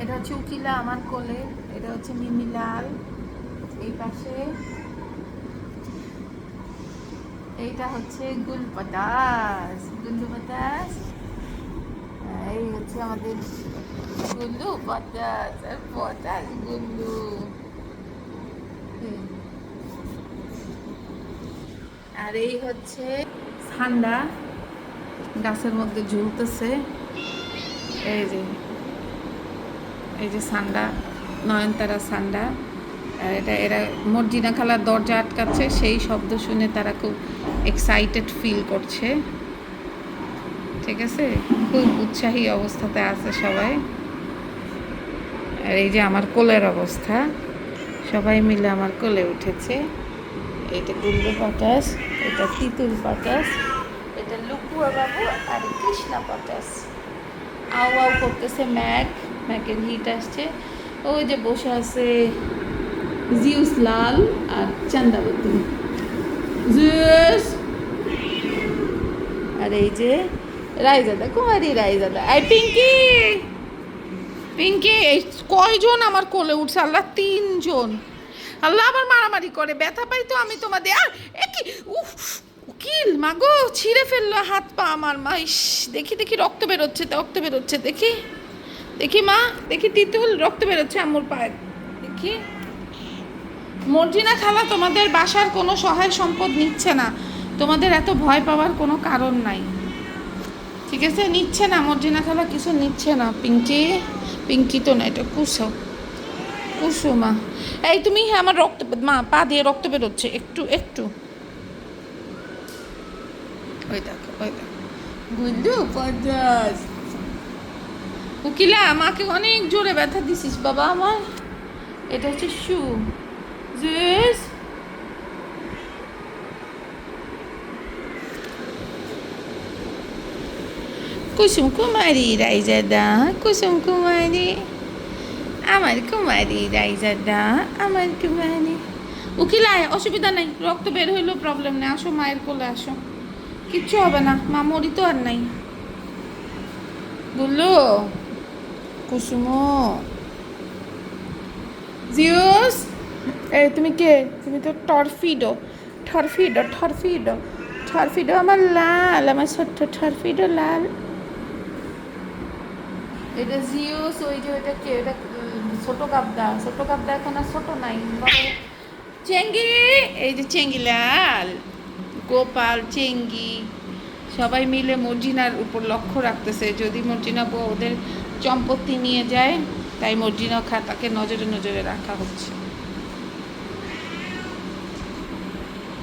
এটা হচ্ছে উকিলা আমার কোলে, এটা হচ্ছে মিমি লাল এই পাশে। এইটা হচ্ছে গুলপটাস গুল্লু পটাস এই হচ্ছে আমাদের গুল্লু পটাস আর পটাস গুল্লু। আর এই হচ্ছে ঠান্ডা গাছের মধ্যে ঝুলতেছে। এই যে। এই যে সান্ডা, নয়নতারা সান্ডা, আর এটা, এরা মর্জিনা খালার দরজা আটকাচ্ছে, সেই শব্দ শুনে তারা খুব এক্সাইটেড ফিল করছে। ঠিক আছে? খুব উৎসাহী অবস্থাতে আছে সবাই। আর এই যে আমার কোলের অবস্থা, সবাই মিলে আমার কোলে উঠেছে। এটা গুল্লু পটাস এটা তিতুল পটাস এটা লুকুয়া বাবু আর কৃষ্ণা পটাস আও আও করতেছে ম্যাক ম্যাকের হিট আসছে। ওই যে বসে আছে জিউস লাল আর চান্দাবতী। জিউস! আর এই যে রাইজাদা কুমারী রাইজাদা আই পিঙ্কি! পিঙ্কি, এই কয়জন আমার কোলে উঠছে? আল্লাহ, তিনজন। আল্লাহ আবার মারামারি করে। ব্যথা পাই তো আমি তোমাদের। আর কি? উফ, উকিল, মাগো, ছিঁড়ে ফেলল হাত পা আমার। মা দেখি দেখি, রক্ত বেরোচ্ছে রক্ত বেরোচ্ছে, দেখি। দেখি মা, দেখি তিতুল, রক্ত বেরোচ্ছে আম্মুর পায়ে। দেখি। মর্জিনা খালা, তোমাদের বাসার কোনো সহায় সম্পদ নিচ্ছে না। তোমাদের এত ভয় পাওয়ার কোনো কারণ নাই। ঠিক আছে? নিচ্ছে না, মর্জিনা খালা, কিছু নিচ্ছে না। পিঙ্কি পিঙ্কি তো না, এটা কুসো। কুসো মা। এই তুমি আমার রক্ত, মা, পা দিয়ে রক্ত বেরোচ্ছে। একটু একটু। ওই দেখো ওই দেখো। গুড্ডু, পঞ্চাশ। উকিলা, আমাকে অনেক জোরে ব্যথা দিছিস বাবা আমার। এটা হচ্ছে শু। জুস। কুসুম কুমারী রাইজাদা, কুসুম কুমারী। আমার কুমারী রাইজাদা, আমার কুমারী। উকিলায় অসুবিধা নাই, রক্ত বের হইলেও প্রবলেম নেই। আসো, মায়ের কোলে আসো। কিচ্ছু হবে না, মা মরি তো আর নাই। বলল কুসুম। জিউস? এই তুমি কে? তুমি তো টরফিডো। টরফিডো টরফিডো টরফিডো আমার লাল আমার ছোট্ট টরফিডো লাল। এটা জিওস ওই যে ওইটা কে? ওটা ছোট কাপদা ছোট কাপদা এখন আর ছোট নাই। চেঙ্গি! এই যে চেঙ্গি লাল। গোপাল চেঙ্গি। সবাই মিলে মর্জিনার উপর লক্ষ্য রাখতেছে। যদি মর্জিনা বউ ওদের সম্পত্তি নিয়ে যায়, তাই মর্জিনা খাতাকে নজরে নজরে রাখা হচ্ছে।